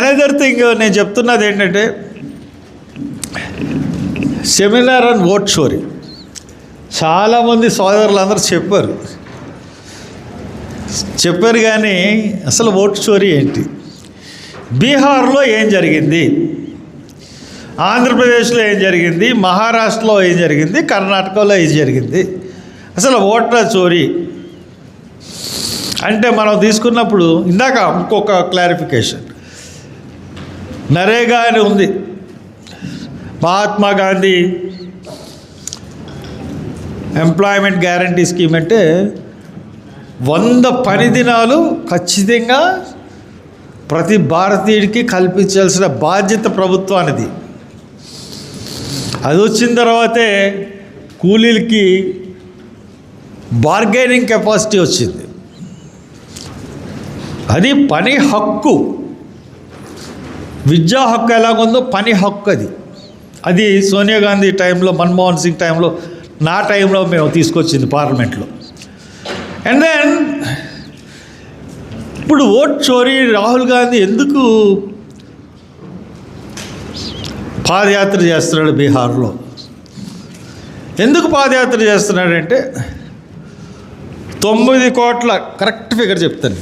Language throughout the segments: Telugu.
అనదర్ థింగ్ నేను చెప్తున్నది ఏంటంటే సెమినార్ అండ్ ఓట్ షోరీ చాలామంది సోదరులందరూ చెప్పారు. చెప్పారు కానీ అసలు ఓట్ స్టోరీ ఏంటి? బీహార్లో ఏం జరిగింది? ఆంధ్రప్రదేశ్లో ఏం జరిగింది? మహారాష్ట్రలో ఏం జరిగింది? కర్ణాటకలో ఏం జరిగింది? అసలు ఓట్ల చోరీ అంటే మనం తీసుకున్నప్పుడు ఇందాక ఇంకొక క్లారిఫికేషన్. నరేగా అని ఉంది. Mahatma Gandhi employment guarantee scheme అంటే వంద పని దినాలు ఖచ్చితంగా ప్రతి భారతీయుడికి కల్పించాల్సిన బాధ్యత ప్రభుత్వానిది. అది వచ్చిన తర్వాతే కూలీలకి బార్గెనింగ్ కెపాసిటీ వచ్చింది. అది పని హక్కు. విద్యా హక్కు ఎలాగుందో పని హక్కు అది అది సోనియా గాంధీ టైంలో మన్మోహన్ సింగ్ టైంలో నా టైంలో మేము తీసుకొచ్చింది పార్లమెంట్లో. అండ్ దెన్ ఇప్పుడు ఓట్ చోరీ రాహుల్ గాంధీ ఎందుకు పాదయాత్ర చేస్తున్నాడు బీహార్లో? ఎందుకు పాదయాత్ర చేస్తున్నాడంటే తొమ్మిది కోట్ల కరెక్ట్ ఫిగర్ చెప్తాను.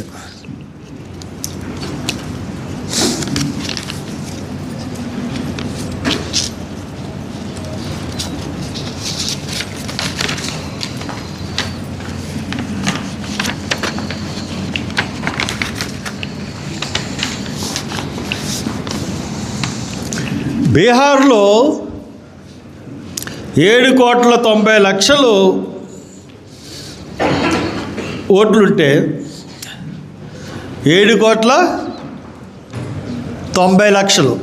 బీహార్లో ఏడు కోట్ల తొంభై లక్షలు ఓట్లుంటే ఏడు కోట్ల తొంభై లక్షలు.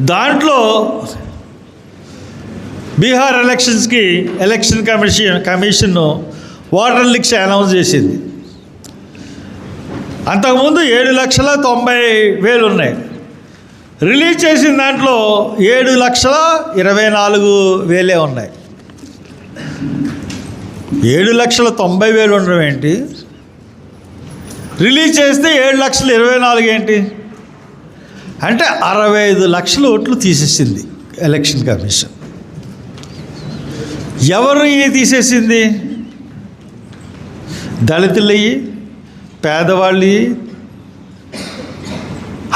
దాంట్లో బీహార్ ఎలక్షన్స్కి election commission commission voter list announce చేసింది. అంతకుముందు ఏడు లక్షల తొంభై వేలు ఉన్నాయి రిలీజ్ చేసిన దాంట్లో ఏడు లక్షల ఇరవై నాలుగు వేలే ఉన్నాయి. ఏడు లక్షల తొంభై వేలు ఉండడం ఏంటి? రిలీజ్ చేస్తే ఏడు లక్షల ఇరవై నాలుగు ఏంటి? అంటే అరవై ఐదు లక్షల ఓట్లు తీసేసింది ఎలక్షన్ కమిషన్. ఎవరు ఇవి తీసేసింది? దళితులయ్యి పేదవాళ్ళు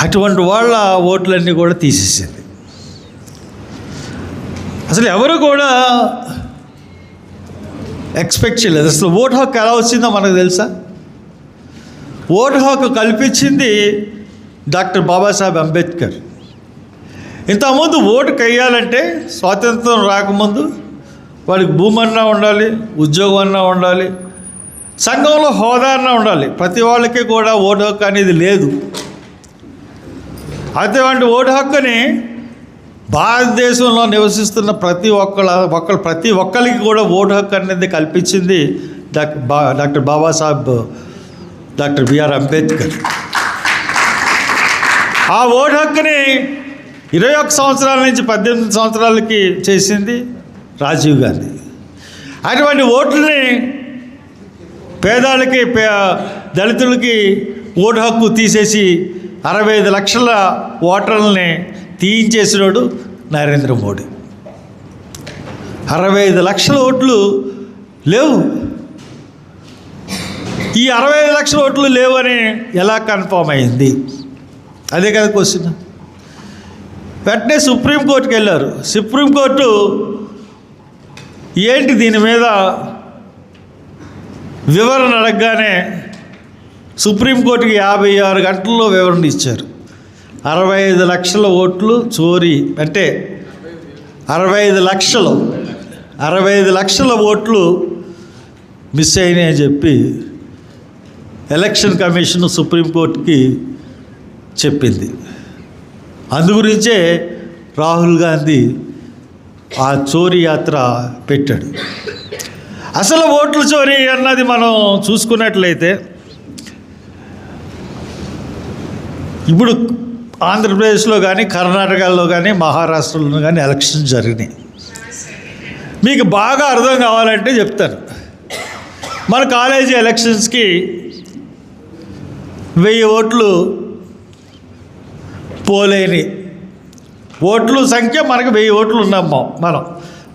అటువంటి వాళ్ళ ఓట్లన్నీ కూడా తీసేసింది. అసలు ఎవరు కూడా ఎక్స్పెక్ట్ చేయలేదు. అసలు ఓట్ హక్కు ఎలా వచ్చిందో మనకు తెలుసా? ఓటు హక్కు కల్పించింది డాక్టర్ బాబాసాహెబ్ అంబేద్కర్. ఇంతకుముందు ఓటు కయ్యాలంటే స్వాతంత్రం రాకముందు వాడికి భూమి అన్నా ఉండాలి ఉద్యోగం అన్నా ఉండాలి సంఘంలో హోదా అన్నా ఉండాలి. ప్రతి వాళ్ళకి కూడా ఓటు హక్కు అనేది లేదు. అటువంటి ఓటు హక్కుని భారతదేశంలో నివసిస్తున్న ప్రతి ఒక్కళ్ళ ఒక్కళ్ళు ప్రతి ఒక్కరికి కూడా ఓటు హక్కు అనేది కల్పించింది డాక్టర్ బా doctor Babasaheb doctor B R Ambedkar. ఆ ఓటు హక్కుని ఇరవై ఒక్క సంవత్సరాల నుంచి పద్దెనిమిది సంవత్సరాలకి చేసింది రాజీవ్ గాంధీ. అటువంటి ఓట్లని పేదాలకి పే దళితులకి ఓటు హక్కు తీసేసి అరవై ఐదు లక్షల ఓటర్లని తీయించేసినోడు నరేంద్ర మోడీ. అరవై ఐదు లక్షల ఓట్లు లేవు. ఈ అరవై ఐదు లక్షల ఓట్లు లేవని ఎలా కన్ఫామ్ అయింది? అదే కదా క్వశ్చన్. వెంటనే సుప్రీంకోర్టుకి వెళ్ళారు. సుప్రీంకోర్టు ఏంటి దీని మీద వివరణ అడగగానే సుప్రీంకోర్టుకి యాభై ఆరు గంటల్లో వివరణ ఇచ్చారు. అరవై ఐదు లక్షల ఓట్లు చోరీ అంటే అరవై ఐదు లక్షలు అరవై ఐదు లక్షల ఓట్లు మిస్ అయినాయని చెప్పి ఎలక్షన్ కమిషన్ సుప్రీంకోర్టుకి చెప్పింది. అందుగురించే రాహుల్ గాంధీ ఆ చోరీ యాత్ర పెట్టాడు. అసలు ఓట్లు చోరీ అన్నది మనం చూసుకున్నట్లయితే ఇప్పుడు ఆంధ్రప్రదేశ్లో కానీ కర్ణాటకలో కానీ మహారాష్ట్రలో కానీ ఎలక్షన్ జరిగినాయి. మీకు బాగా అర్థం కావాలంటే చెప్తాను. మన కాలేజీ ఎలక్షన్స్కి వెయ్యి ఓట్లు పోలేని. ఓట్లు సంఖ్య మనకు వెయ్యి ఓట్లు ఉన్నాం మనం.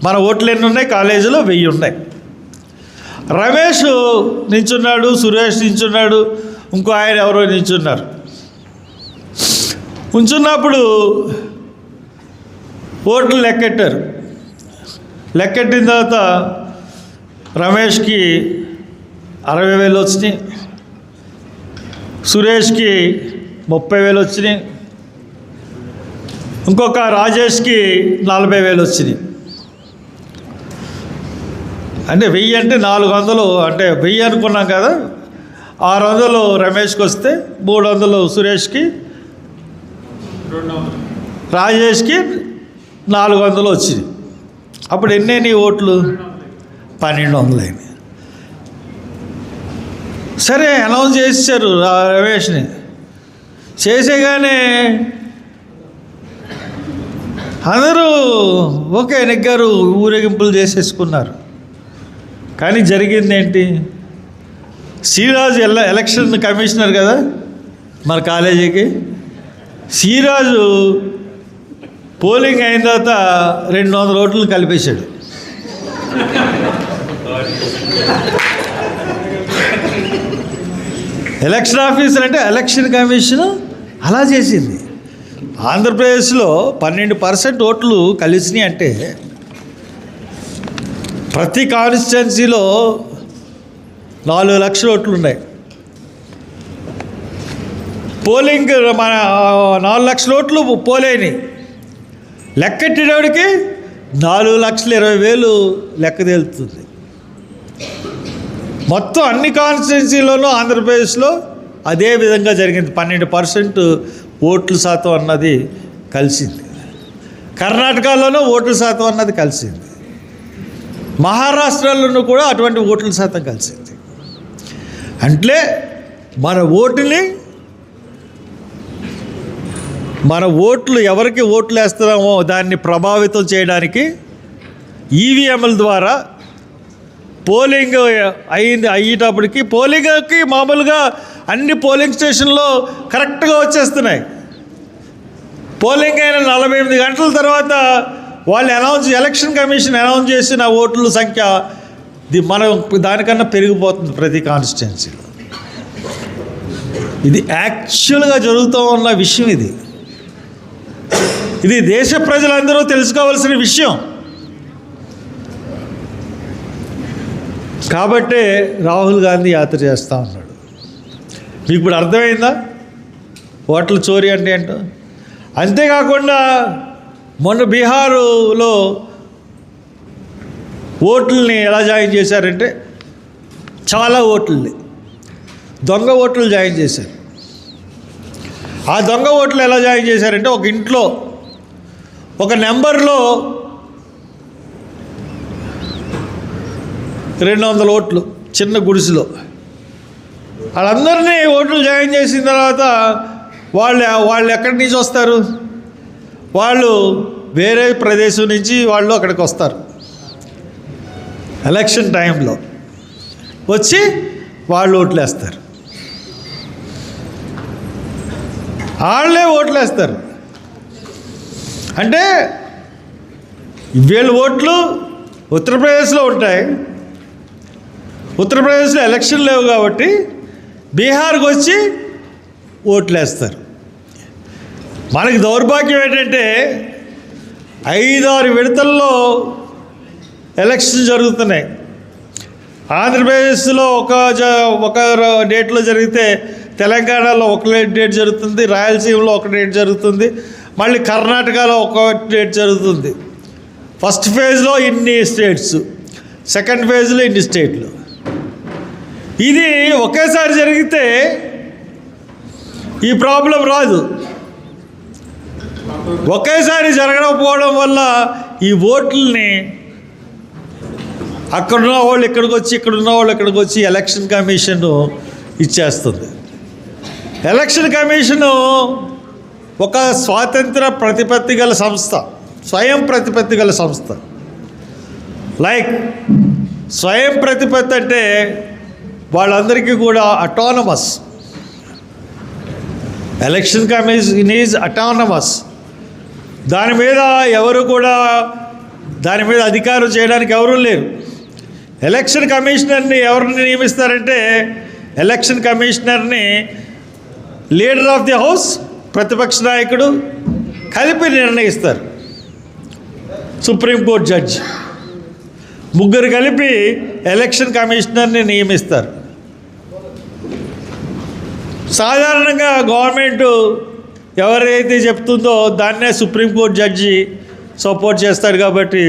మన ఓట్లు ఎన్ని ఉన్నాయి? కాలేజీలో వెయ్యి ఉన్నాయి. రమేష్ నించున్నాడు సురేష్ నించున్నాడు ఇంకో ఆయన ఎవరో నించున్నారు? ఉంచున్నప్పుడు ఓట్లు లెక్కెట్టారు. లెక్కెట్టిన తర్వాత రమేష్కి అరవై వేలు వచ్చినాయి. సురేష్కి ముప్పై వేలు వచ్చినాయి. ఇంకొక రాజేష్కి నలభై వేలు వచ్చినాయి. అంటే వెయ్యి అంటే నాలుగు వందలు అంటే వెయ్యి అనుకున్నాం కదా. ఆరు వందలు రమేష్కి వస్తే మూడు వందలు సురేష్కి రాజేష్కి నాలుగు వందలు వచ్చింది. అప్పుడు ఎన్ని ఓట్లు? పన్నెండు వందలు అయినాయి సరే అనౌన్స్ చేశారు రమేష్ని. చేసేగానే అందరూ ఓకే నెగ్గారు ఊరేగింపులు చేసేసుకున్నారు. కానీ జరిగింది ఏంటి శ్రీరాజు ఎల ఎలక్షన్ కమిషనర్ కదా మన కాలేజీకి. సిరాజు పోలింగ్ అయిన తర్వాత రెండు వందల ఓట్లు కలిపేశాడు. ఎలక్షన్ ఆఫీసర్ అంటే ఎలక్షన్ కమిషన్ అలా చేసింది. ఆంధ్రప్రదేశ్లో పన్నెండు పర్సెంట్ ఓట్లు కలిసినాయి అంటే ప్రతి కాన్స్టిట్యున్సీలో నాలుగు లక్షల ఓట్లు ఉన్నాయి. పోలింగ్ మన నాలుగు లక్షల ఓట్లు పోలేని లెక్కెట్టేవాడికి నాలుగు లక్షల ఇరవై వేలు లెక్క తేలుతుంది. మొత్తం అన్ని కాన్స్టిట్యున్సీలోనూ ఆంధ్రప్రదేశ్లో అదే విధంగా జరిగింది. పన్నెండు పర్సెంట్ ఓట్ల శాతం అన్నది కలిసింది. కర్ణాటకలోనూ ఓట్ల శాతం అన్నది కలిసింది. మహారాష్ట్రలోనూ కూడా అటువంటి ఓట్ల శాతం కలిసింది. అంటే మన ఓటుని మన ఓట్లు ఎవరికి ఓట్లు వేస్తున్నామో దాన్ని ప్రభావితం చేయడానికి ఈవీఎంల ద్వారా పోలింగ్ అయింది అయ్యేటప్పటికి పోలింగ్కి మామూలుగా అన్ని పోలింగ్ స్టేషన్లో కరెక్ట్గా వచ్చేస్తున్నాయి. పోలింగ్ అయిన నలభై ఎనిమిది గంటల తర్వాత వాళ్ళు అనౌన్స్ ఎలక్షన్ కమిషన్ అనౌన్స్ చేసిన ఓట్ల సంఖ్య ఇది మనం దానికన్నా పెరిగిపోతుంది ప్రతి కాన్స్టిట్యున్సీలో. ఇది యాక్చువల్గా జరుగుతూ ఉన్న విషయం ఇది. ఇది దేశ ప్రజలందరూ తెలుసుకోవాల్సిన విషయం. కాబట్టే రాహుల్ గాంధీ యాత్ర చేస్తూ ఉన్నాడు. మీకు ఇప్పుడు అర్థమైందా? ఓట్ల చోరీ అంటే ఏంటో? అంతేకాకుండా మొన్న బీహారులో ఓట్లని ఎలా జాయిన్ చేశారంటే చాలా ఓట్లని దొంగ ఓట్లు జాయిన్ చేశారు. ఆ దొంగ ఓట్లు ఎలా జాయిన్ చేశారంటే ఒక ఇంట్లో ఒక నెంబర్లో రెండు వందల ఓట్లు చిన్న గుడిసెలో. వాళ్ళందరినీ ఓట్లు జాయిన్ చేసిన తర్వాత వాళ్ళు వాళ్ళు ఎక్కడి నుంచి వస్తారు? వాళ్ళు వేరే ప్రదేశం నుంచి వాళ్ళు అక్కడికి వస్తారు. ఎలక్షన్ టైంలో వచ్చి వాళ్ళు ఓట్లు వేస్తారు వాళ్ళే ఓట్లు వేస్తారు అంటే వీళ్ళ ఓట్లు ఉత్తరప్రదేశ్లో ఉంటాయి. ఉత్తరప్రదేశ్లో ఎలక్షన్ లేవు కాబట్టి బీహార్కి వచ్చి ఓట్లు వేస్తారు మనకి దౌర్భాగ్యం ఏంటంటే ఐదారు విడతల్లో ఎలక్షన్ జరుగుతున్నాయి. ఆంధ్రప్రదేశ్లో ఒక జ ఒక డేట్లో జరిగితే తెలంగాణలో ఒక డేట్ జరుగుతుంది రాయలసీమలో ఒక డేట్ జరుగుతుంది మళ్ళీ కర్ణాటకలో ఒక డేట్ జరుగుతుంది. ఫస్ట్ ఫేజ్లో ఇన్ని స్టేట్స్ సెకండ్ ఫేజ్లో ఇన్ని స్టేట్లు ఇది ఒకేసారి జరిగితే ఈ ప్రాబ్లం రాదు. ఒకేసారి జరగకపోవడం వల్ల ఈ ఓట్లని అక్కడున్న వాళ్ళు ఇక్కడికి వచ్చి ఇక్కడున్న వాళ్ళు ఇక్కడికి వచ్చి ఎలక్షన్ కమిషన్ ఇచ్చేస్తుంది. ఎలక్షన్ కమిషను ఒక స్వాతంత్ర ప్రతిపత్తి గల సంస్థ స్వయం ప్రతిపత్తి గల సంస్థ. లైక్ స్వయం ప్రతిపత్తి అంటే వాళ్ళందరికీ కూడా autonomous election commission is autonomous దాని మీద ఎవరు కూడా దాని మీద అధికారం చేయడానికి ఎవరూ లేరు. ఎలక్షన్ కమిషనర్ని ఎవరిని నియమిస్తారంటే ఎలక్షన్ కమిషనర్ని లీడర్ ఆఫ్ ది హౌస్ ప్రతిపక్ష నాయకుడు కలిపి నిర్ణయిస్తారు. Supreme court judge. ముగ్గురు కలిపి ఎలక్షన్ కమిషనర్ని నియమిస్తారు. సాధారణంగా గవర్నమెంట్ ఎవరైతే చెప్తుందో దాన్నే సుప్రీంకోర్టు జడ్జి సపోర్ట్ చేస్తాడు కాబట్టి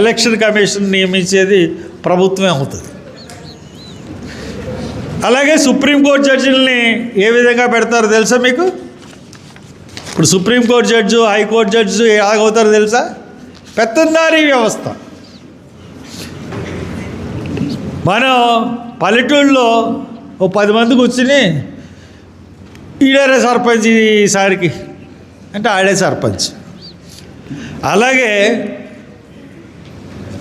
ఎలక్షన్ కమిషన్ నియమించేది ప్రభుత్వమే అవుతుంది. అలాగే సుప్రీంకోర్టు జడ్జిల్ని ఏ విధంగా పెడతారో తెలుసా మీకు? ఇప్పుడు supreme court judge high court judge ఎలాగవుతారో తెలుసా? పెత్తందారీ వ్యవస్థ. మనం పల్లెటూళ్ళలో ఓ పది మంది కూర్చుని ఈడారే సర్పంచ్ ఈసారికి అంటే ఆడే సర్పంచ్. అలాగే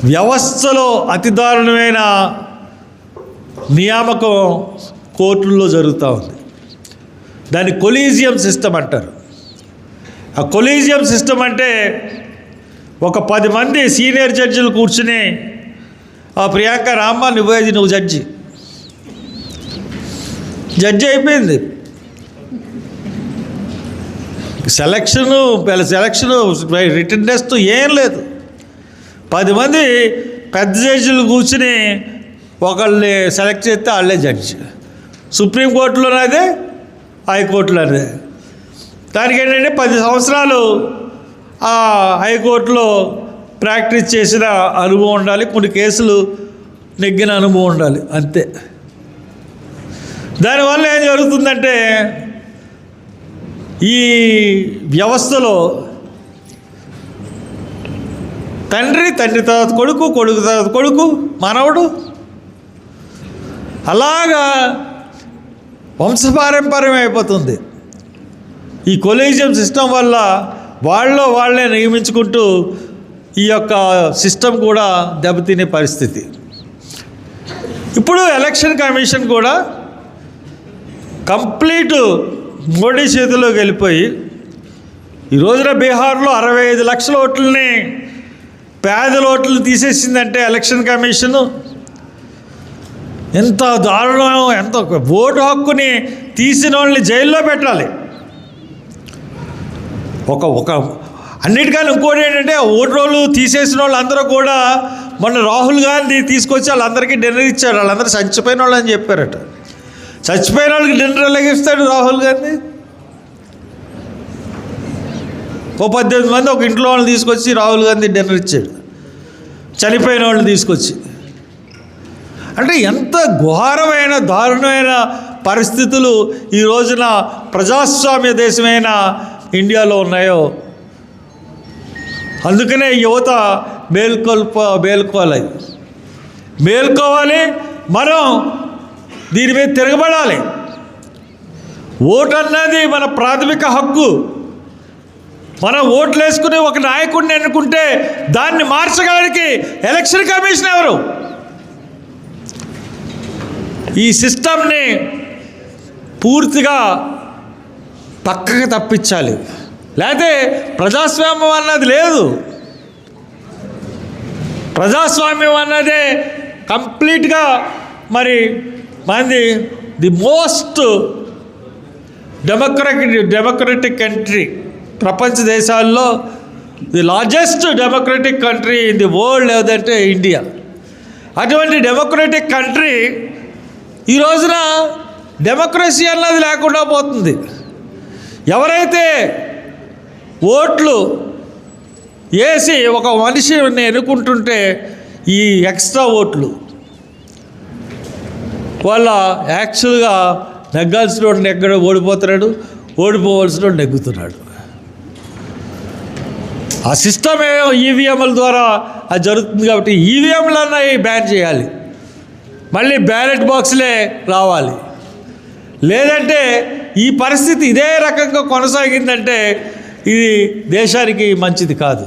వ్యవస్థలో అతి దారుణమైన నియామకం కోర్టుల్లో జరుగుతూ ఉంది. దాన్ని కొలీజియం సిస్టమ్ అంటారు. ఆ కొలీజియం సిస్టమ్ అంటే ఒక పది మంది సీనియర్ జడ్జిలు కూర్చుని ఆ ప్రియాంక రామ్మ నువ్వేది? నువ్వు జడ్జి. జడ్జి అయిపోయింది. సెలక్షను సెలక్షను రిటర్న్ టెస్ట్ ఏం లేదు. పది మంది పెద్ద జడ్జిలు కూర్చుని ఒకళ్ళని సెలెక్ట్ చేస్తే వాళ్ళే జడ్జి. సుప్రీంకోర్టులోనే హైకోర్టులోనే. హైకోర్టులో అదే దానికి ఏంటంటే పది సంవత్సరాలు ఆ హైకోర్టులో ప్రాక్టీస్ చేసిన అనుభవం ఉండాలి కొన్ని కేసులు నెగ్గిన అనుభవం ఉండాలి అంతే. దానివల్ల ఏం జరుగుతుందంటే ఈ వ్యవస్థలో తండ్రి తండ్రి తర్వాత కొడుకు కొడుకు తర్వాత కొడుకు మనవడు అలాగా వంశపారంపర్యం అయిపోతుంది. ఈ కొలీజియం సిస్టమ్ వల్ల వాళ్ళలో వాళ్ళే నియమించుకుంటూ ఈ యొక్క సిస్టమ్ కూడా దెబ్బతినే పరిస్థితి. ఇప్పుడు ఎలక్షన్ కమిషన్ కూడా కంప్లీట్ మోడీ చేతిలోకి వెళ్ళిపోయి ఈ రోజున బీహార్లో అరవై ఐదు లక్షల ఓట్లని పేదల ఓట్లను తీసేసిందంటే ఎలక్షన్ కమిషను. ఎంత దారుణం ఎంత ఓటు హక్కుని తీసిన వాళ్ళని జైల్లో పెట్టాలి. ఒక ఒక అన్నిటికన్నా ఇంకోటి ఏంటంటే ఓటు రోజులు తీసేసిన వాళ్ళందరూ కూడా మొన్న రాహుల్ గాంధీ తీసుకొచ్చి వాళ్ళందరికీ డిన్నర్ ఇచ్చారు. వాళ్ళందరూ చచ్చిపోయిన వాళ్ళు అని చెప్పారట. చచ్చిపోయిన వాళ్ళకి డిన్నర్ ఎలాగ ఇస్తాడు రాహుల్ గాంధీ? ఓ పద్దెనిమిది మంది ఒక ఇంట్లో వాళ్ళని తీసుకొచ్చి రాహుల్ గాంధీ డిన్నర్ ఇచ్చాడు. చనిపోయిన వాళ్ళని తీసుకొచ్చి. అంటే ఎంత ఘోరమైన దారుణమైన పరిస్థితులు ఈ రోజున ప్రజాస్వామ్య దేశమైన ఇండియాలో ఉన్నాయో. అందుకనే యువత మేల్కొల్ప మేల్కోవాలి. మేల్కోవాలి మనం దీని మీద తిరగబడాలి. ఓటు అన్నది మన ప్రాథమిక హక్కు. మనం ఓట్లు వేసుకుని ఒక నాయకుడిని ఎన్నుకుంటే దాన్ని మార్చగలడానికి ఎలక్షన్ కమిషన్ ఎవరు? ఈ సిస్టమ్ని పూర్తిగా పక్కకి తప్పించాలి. లేకపోతే ప్రజాస్వామ్యం అన్నది లేదు. ప్రజాస్వామ్యం అన్నదే కంప్లీట్గా మరి మనది the most democratic democratic country ప్రపంచ దేశాల్లో the largest democratic country in the world ఏదంటే ఇండియా. అటువంటి డెమోక్రటిక్ కంట్రీ ఈ రోజున డెమోక్రసీ అన్నది లేకుండా పోతుంది. ఎవరైతే ఓట్లు వేసి ఒక మనిషిని ఎన్నుకుంటుంటే ఈ ఎక్స్ట్రా ఓట్లు వాళ్ళ యాక్చువల్గా నెగ్గాల్సిన వాడు నెగ్గడ ఓడిపోతున్నాడు? ఓడిపోవలసిన వాడు నెగ్గుతున్నాడు. ఆ సిస్టమ్ ఏమో ఈవీఎంల ద్వారా అది జరుగుతుంది కాబట్టి ఈవీఎంలు అన్నవి బ్యాన్ చేయాలి. మళ్ళీ బ్యాలెట్ బాక్స్లే రావాలి. లేదంటే ఈ పరిస్థితి ఇదే రకంగా కొనసాగిందంటే ఇది దేశానికి మంచిది కాదు.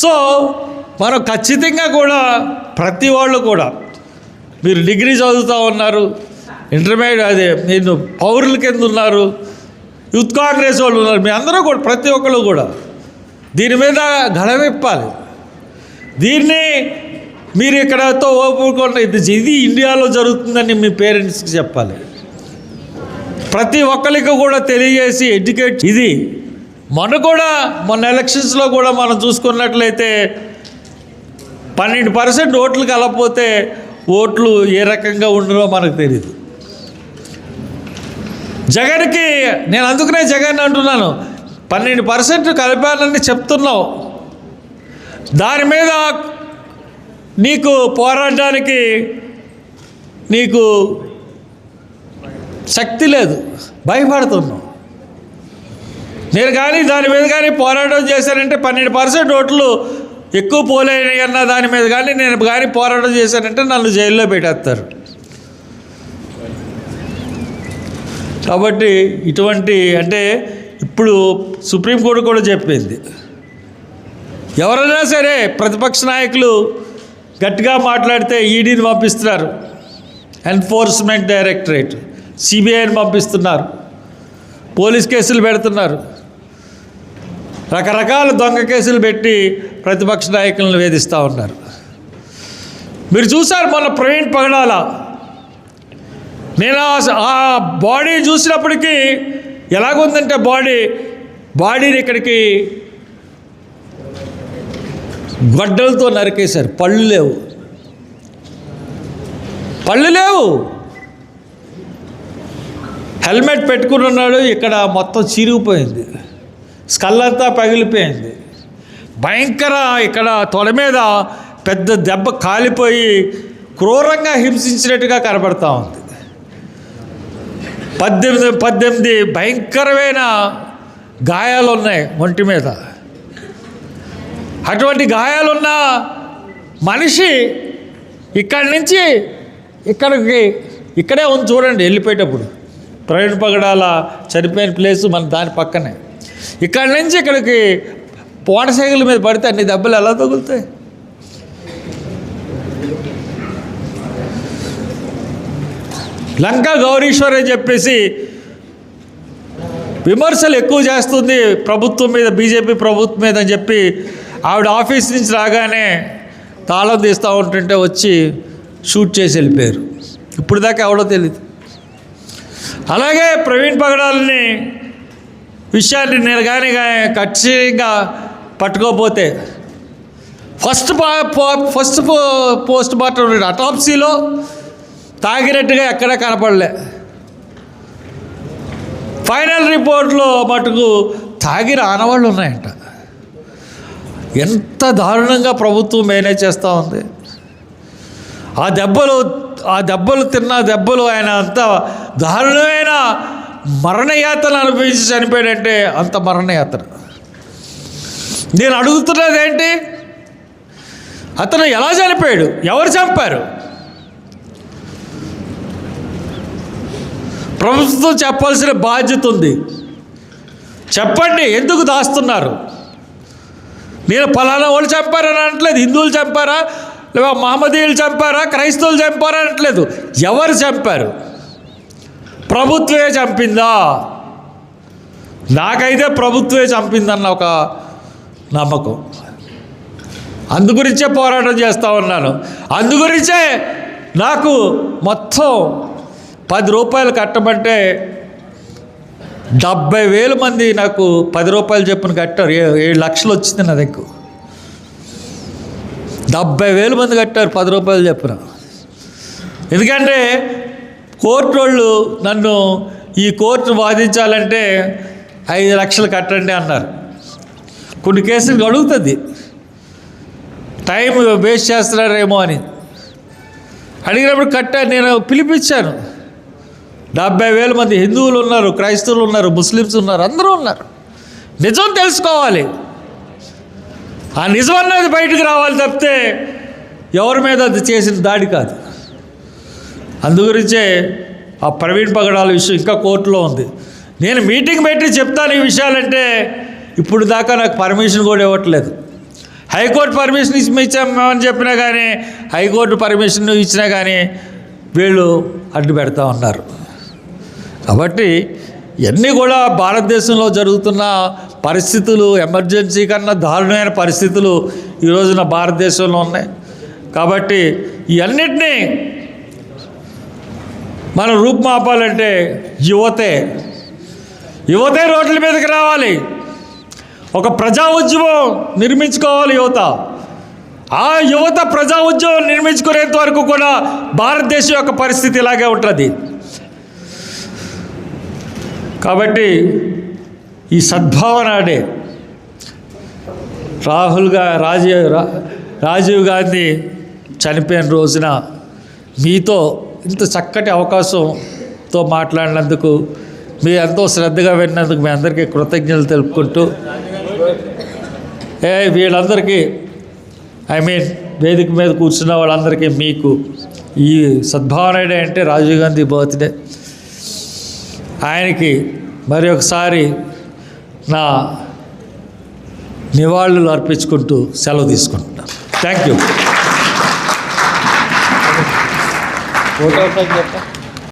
సో మనం ఖచ్చితంగా కూడా ప్రతి వాళ్ళు కూడా మీరు డిగ్రీ చదువుతూ ఉన్నారు ఇంటర్మీడియట్ అదే నేను పౌరుల కింద ఉన్నారు యూత్ కాంగ్రెస్ వాళ్ళు ఉన్నారు మీ అందరూ కూడా ప్రతి ఒక్కరు కూడా దీని మీద గడవిప్పాలి దీన్ని మీరు ఇక్కడతో ఓపుకుండా ఇది ఇది ఇండియాలో జరుగుతుందని మీ పేరెంట్స్కి చెప్పాలి. ప్రతి ఒక్కరికి కూడా తెలియజేసి ఎడ్యుకేట్ ఇది. మన కూడా మొన్న ఎలక్షన్స్లో కూడా మనం చూసుకున్నట్లయితే పన్నెండు పర్సెంట్ ఓట్లు కలకపోతే ఓట్లు ఏ రకంగా ఉండరో మనకు తెలియదు జగన్కి నేను అందుకనే జగన్ అంటున్నాను. పన్నెండు పర్సెంట్ కలిపానని చెప్తున్నావు. దాని మీద నీకు పోరాడడానికి నీకు శక్తి లేదు. భయపడుతున్నావు. నేను కానీ దాని మీద కానీ పోరాటం చేశానంటే పన్నెండు పర్సెంట్ ఓట్లు ఎక్కువ పోలేని అన్న దాని మీద కానీ నేను కానీ పోరాటం చేశానంటే నన్ను జైల్లో పెట్టేస్తారు. కాబట్టి ఇటువంటి అంటే ఇప్పుడు సుప్రీంకోర్టు కూడా చెప్పింది. ఎవరైనా సరే ప్రతిపక్ష నాయకులు గట్టిగా మాట్లాడితే ఈడీని పంపిస్తున్నారు. ఎన్ఫోర్స్మెంట్ డైరెక్టరేట్ సిబిఐని పంపిస్తున్నారు. పోలీస్ కేసులు పెడుతున్నారు. రకరకాల దొంగ కేసులు పెట్టి ప్రతిపక్ష నాయకులను వేధిస్తూ ఉన్నారు. మీరు చూసారు మొన్న ప్రవీణ్ పగడాల? నేను ఆ- ఆ బాడీ చూసినప్పటికీ ఎలాగుందంటే బాడీ బాడీని ఇక్కడికి గొడ్డలతో నరికేశారు. పళ్ళు లేవు. పళ్ళు లేవు. హెల్మెట్ పెట్టుకుని ఉన్నాడు ఇక్కడ మొత్తం చిరిగిపోయింది. స్కల్ అంతా పగిలిపోయింది. భయంకర ఇక్కడ తొడ మీద పెద్ద దెబ్బ కాలిపోయి క్రూరంగా హింసించినట్టుగా కనబడతా ఉంది. పద్దెనిమిది పద్దెనిమిది భయంకరమైన గాయాలు ఉన్నాయి ఒంటి మీద. అటువంటి గాయాలున్న మనిషి ఇక్కడి నుంచి ఇక్కడికి ఇక్కడే ఉంది చూడండి వెళ్ళిపోయేటప్పుడు. ప్రవీణ్ పగడాల చనిపోయిన ప్లేస్ మన దాని పక్కనే. ఇక్కడి నుంచి ఇక్కడికి పోట సైకిల్ మీద పడితే అన్ని దెబ్బలు ఎలా తగులుతాయి? లంక గౌరీశ్వర్ అని చెప్పేసి విమర్శలు ఎక్కువ చేస్తుంది ప్రభుత్వం మీద బీజేపీ ప్రభుత్వం మీద అని చెప్పి ఆవిడ ఆఫీస్ నుంచి రాగానే తాళం తీస్తూ ఉంటుంటే వచ్చి షూట్ చేసి వెళ్ళిపోయారు. ఇప్పుడు దాకా ఎవడో తెలియదు అలాగే ప్రవీణ్ పగడాలని విషయాన్ని నేను కానీ ఖచ్చితంగా పట్టుకోపోతే ఫస్ట్ ఫస్ట్ పో- పోస్ట్ మార్టం అటాప్సీలో తాగినట్టుగా ఎక్కడా కనపడలే. ఫైనల్ రిపోర్ట్లో మటుకు తాగిన ఆనవాళ్ళు ఉన్నాయంట. ఎంత దారుణంగా ప్రభుత్వం మేనేజ్ చేస్తూ ఉంది. ఆ దెబ్బలు ఆ దెబ్బలు తిన్న దెబ్బలు ఆయన అంత దారుణమైన మరణయాత్ర అనుభవించి చనిపోయాడంటే అంత మరణయాత్ర. నేను అడుగుతున్నది ఏంటి? అతను ఎలా చనిపోయాడు? ఎవరు చంపారు? ప్రభుత్వం చెప్పాల్సిన బాధ్యత ఉంది. చెప్పండి ఎందుకు దాస్తున్నారు? నేను ఫలానా వాళ్ళు చంపారని అనట్లేదు. హిందువులు చంపారా? లేదా మహమ్మదీయులు చంపారా? క్రైస్తవులు చంపారా అనట్లేదు. ఎవరు చంపారు? ప్రభుత్వమే చంపిందా? నాకైతే ప్రభుత్వమే చంపిందన్న ఒక నమ్మకం. అందుగురించే పోరాటం చేస్తూ ఉన్నాను. అందుగురించే నాకు మొత్తం పది రూపాయలు కట్టమంటే డెబ్బై వేల మంది నాకు పది రూపాయలు చెప్పున కట్టారు. ఏ ఏడు లక్షలు వచ్చింది నా దగ్గర డెబ్బై వేల మంది కట్టారు పది రూపాయలు చెప్పున. ఎందుకంటే కోర్టు వాళ్ళు నన్ను ఈ కోర్టు వాదించాలంటే ఐదు లక్షలు కట్టండి అన్నారు. కొన్ని కేసులు అడుగుతుంది టైం వేస్ట్ చేస్తున్నారేమో అని. అడిగినప్పుడు కట్టా నేను పిలిపించాను. డెబ్బై వేల మంది హిందువులు ఉన్నారు క్రైస్తవులు ఉన్నారు ముస్లిమ్స్ ఉన్నారు అందరూ ఉన్నారు. నిజం తెలుసుకోవాలి. ఆ నిజం అన్నది బయటకు రావాలి తప్పితే ఎవరి మీద అది చేసిన దాడి కాదు. అందుగురించే ఆ ప్రవీణ్ పగడాల విషయం ఇంకా కోర్టులో ఉంది. నేను మీటింగ్ పెట్టి చెప్తాను ఈ విషయాలంటే ఇప్పుడు దాకా నాకు పర్మిషన్ కూడా ఇవ్వట్లేదు. హైకోర్టు పర్మిషన్ ఇచ్చామని చెప్పినా కానీ హైకోర్టు పర్మిషన్ ఇచ్చినా కానీ వీళ్ళు అడ్డు పెడతా ఉన్నారు. కాబట్టి ఇవన్నీ కూడా భారతదేశంలో జరుగుతున్న పరిస్థితులు ఎమర్జెన్సీ కన్నా దారుణమైన పరిస్థితులు ఈ రోజున భారతదేశంలో ఉన్నాయి. కాబట్టి ఇవన్నిటినీ మనం రూపుమాపాలంటే యువతే. యువతే రోడ్ల మీదకి రావాలి. ఒక ప్రజా ఉద్యమం నిర్మించుకోవాలి యువత. ఆ యువత ప్రజా ఉద్యమం నిర్మించుకునేంత వరకు కూడా భారతదేశం యొక్క పరిస్థితి ఇలాగే ఉంటుంది. కాబట్టి ఈ సద్భావన రాహుల్ రాహుల్గా రాజీవ్ రా- రాజీవ్ గాంధీ చనిపోయిన రోజున మీతో ఇంత చక్కటి అవకాశంతో మాట్లాడినందుకు మీ ఎంతో శ్రద్ధగా విన్నందుకు మీ అందరికీ కృతజ్ఞతలు తెలుపుకుంటూ ఏ వీళ్ళందరికీ ఐ మీన్ వేదిక మీద కూర్చున్న వాళ్ళందరికీ మీకు ఈ సద్భావన అంటే రాజీవ్ గాంధీ బర్త్డే. ఆయనకి మరి ఒకసారి నా నివాళులు అర్పించుకుంటూ సెలవు తీసుకుంటున్నాను. Thank you photo